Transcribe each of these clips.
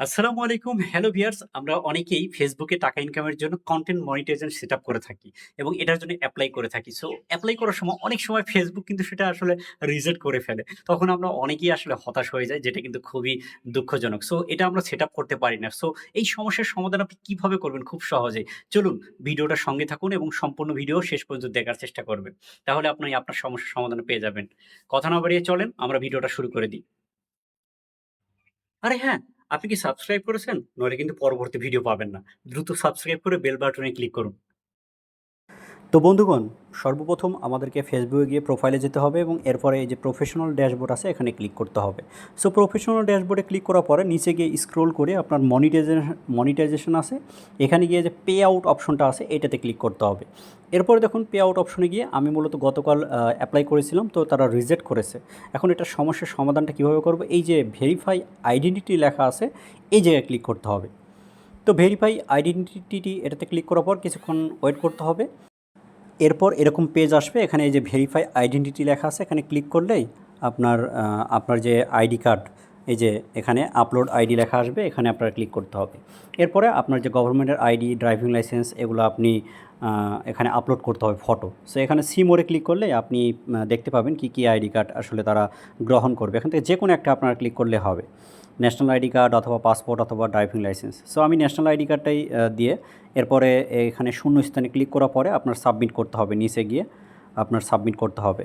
আসসালামু আলাইকুম। Hello viewers আমরা অনেকেই ফেসবুকে টাকা ইনকামের জন্য কন্টেন্ট মনিটাইজেশন সেট করে থাকি এবং এটার জন্য অ্যাপ্লাই করে থাকি। সো অ্যাপ্লাই করার সময় অনেক সময় ফেসবুক কিন্তু সেটা আসলে রিজেক্ট করে ফেলে। তখন আমরা অনেকেই আসলে হতাশ হয়ে যায় যেটা কিন্তু খুবই দুঃখজনক। সো এটা আমরা সেট করতে পারি না। সো এই সমস্যার সমাধান আপনি কীভাবে করবেন? খুব সহজে। চলুন ভিডিওটা সঙ্গে থাকুন এবং সম্পূর্ণ ভিডিও শেষ পর্যন্ত দেখার চেষ্টা করবেন। তাহলে আপনি আপনার সমস্যার সমাধান পেয়ে যাবেন। কথা না বাড়িয়ে চলেন আমরা ভিডিওটা শুরু করে দিই। আরে হ্যাঁ, আপনি কি সাবস্ক্রাইব করেছেন? নইলে কিন্তু পরবর্তী ভিডিও পাবেন না। দ্রুত সাবস্ক্রাইব করে বেল বাটনে ক্লিক করুন। তো বন্ধুগণ, সর্বপ্রথম আমাদেরকে ফেসবুকে গিয়ে প্রোফাইলে যেতে হবে এবং এরপরে এই যে প্রফেশনাল ড্যাশবোর্ড আছে এখানে ক্লিক করতে হবে। সো প্রফেশনাল ড্যাশবোর্ডে ক্লিক করার পরে নিচে গিয়ে স্ক্রোল করে আপনার মনিটাইজেশন মনিটাইজেশন আছে। এখানে গিয়ে যে পে আউট অপশনটা আছে এটাতে ক্লিক করতে হবে। এরপরে দেখুন পে আউট অপশনে গিয়ে আমি মূলত গতকাল অ্যাপ্লাই করেছিলাম তো তারা রিজেক্ট করেছে। এখন এটার সমস্যার সমাধানটা কীভাবে করব? এই যে ভেরিফাই আইডেন্টিটি লেখা আছে এই জায়গায় ক্লিক করতে হবে। তো ভেরিফাই আইডেন্টিটি এটাতে ক্লিক করার পর কিছুক্ষণ ওয়েট করতে হবে। এরপর এরকম পেজ আসবে, এখানে এই যে ভেরিফাই আইডেন্টিটি লেখা আছে, এখানে ক্লিক করলেই আপনার আপনার যে আইডি কার্ড এই যে এখানে আপলোড আইডি লেখা আসবে এখানে আপনার ক্লিক করতে হবে। এরপরে আপনার যে গভর্নমেন্টের আইডি, ড্রাইভিং লাইসেন্স এগুলো আপনি এখানে আপলোড করতে হবে ফটো। সো এখানে সি মোড়ে ক্লিক করলে আপনি দেখতে পাবেন কী, কী আইডি কার্ড আসলে তারা গ্রহণ করবে। এখান থেকে যে কোনো একটা আপনার ক্লিক করলে হবে। ন্যাশনাল আইডি কার্ড অথবা পাসপোর্ট অথবা ড্রাইভিং লাইসেন্স। সো আমি ন্যাশনাল আইডি কার্ডটাই দিয়ে এরপরে এখানে শূন্য স্থানে ক্লিক করার পরে আপনার সাবমিট করতে হবে। নিচে গিয়ে আপনার সাবমিট করতে হবে।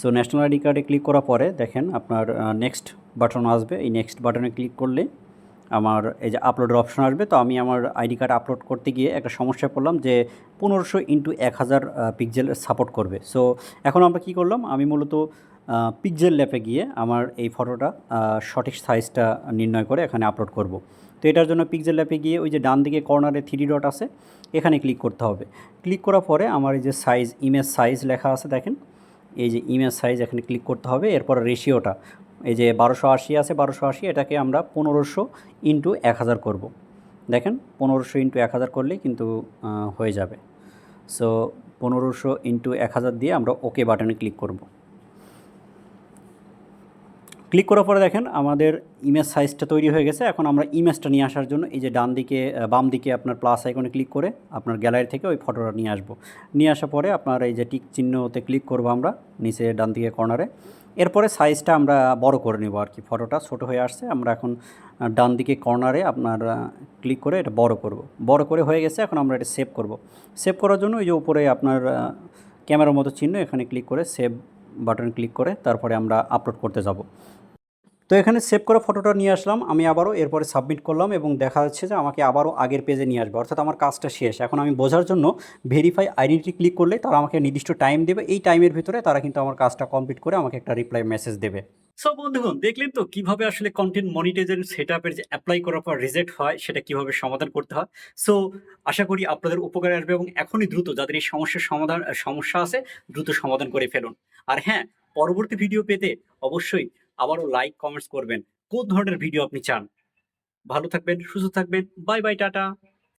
সো ন্যাশনাল আইডি কার্ডে ক্লিক করার পরে দেখেন আপনার নেক্সট বাটন আসবে। এই নেক্সট বাটনে ক্লিক করলে আমার এই যে আপলোডের অপশন আসবে। তো আমি আমার আইডি কার্ড আপলোড করতে গিয়ে একটা সমস্যায় পড়লাম যে পনেরোশো ইন্টু এক হাজার পিক্সেল সাপোর্ট করবে। সো এখন আমরা কী করলাম? আমি মূলত আ পিক্সেল ল্যাবে গিয়ে আমার এই ফটোটা সঠিক সাইজটা নির্ণয় করে এখানে আপলোড করব। তো এটার জন্য পিক্সেল ল্যাপে গিয়ে ওই যে ডান দিকে কর্নারে থ্রি ডট আছে, এখানে ক্লিক করতে হবে। ক্লিক করার পরে আমার এই যে সাইজ ইমেজ সাইজ লেখা আছে, দেখেন। এই যে ইমেজ সাইজ এখানে ক্লিক করতে হবে। এরপর রেশিওটা এই যে 1280 আছে 1280 এটাকে আমরা পনেরোশো ইন্টু এক হাজার করব দেখেন, পনেরোশো ইন্টু এক হাজার করলেই কিন্তু হয়ে যাবে। সো পনেরোশো ইন্টু এক হাজার দিয়ে আমরা ওকে বাটনে ক্লিক করব। ক্লিক করার পরে দেখেন আমাদের ইমেজ সাইজটা তৈরি হয়ে গেছে। এখন আমরা ইমেজটা নিয়ে আসার জন্য এই যে ডান দিকে বাম দিকে আপনার প্লাস আইকনে ক্লিক করে আপনার গ্যালারি থেকে ওই ফটোটা নিয়ে আসব নিয়ে আসার পরে আপনার এই যে টিক চিহ্নতে ক্লিক করব আমরা, নিচে ডান দিকে কর্নারে। এরপরে সাইজটা আমরা বড় করে নেব আরকি। ফটোটা ছোট হয়ে আসছে। আমরা এখন ডান দিকে কর্নারে আপনার ক্লিক করে এটা বড় করব। বড় করে হয়ে গেছে, এখন আমরা এটা সেভ করব। সেভ করার জন্য ওই যে উপরে আপনার ক্যামেরার মতো চিহ্ন এখানে ক্লিক করে সেভ বাটন ক্লিক করে তারপরে আমরা আপলোড করতে যাব। তো এখানে সেভ করা ফটোটা নিয়ে আসলাম। আমি আবারও এরপরে সাবমিট করলাম এবং দেখা যাচ্ছে যে আমাকে আবারও আগের পেজে নিয়ে আসবে। অর্থাৎ আমার কাজটা শেষ। এখন আমি বোঝার জন্য ভেরিফাই আইডেন্টি ক্লিক করলেই তারা আমাকে নির্দিষ্ট টাইম দেবে। এই টাইমের ভিতরে তারা কিন্তু আমার কাজটা কমপ্লিট করে আমাকে একটা রিপ্লাই মেসেজ দেবে। সো বন্ধুগণ দেখলেন তো কীভাবে আসলে কন্টেন্ট মনিটাইজেশন সেটআপের যে অ্যাপ্লাই করার পর রিজেক্ট হয় সেটা কীভাবে সমাধান করতে হয়। সো আশা করি আপনাদের উপকারে আসবে এবং এখনই দ্রুত যাদের এই সমস্যার সমাধান সমস্যা আছে দ্রুত সমাধান করে ফেলুন। আর হ্যাঁ, পরবর্তী ভিডিও পেতে অবশ্যই আবারও লাইক, কমেন্টস করবেন। কোন ধরনের ভিডিও আপনি চান? ভালো থাকবেন, সুস্থ থাকবেন। Bye, bye, tata.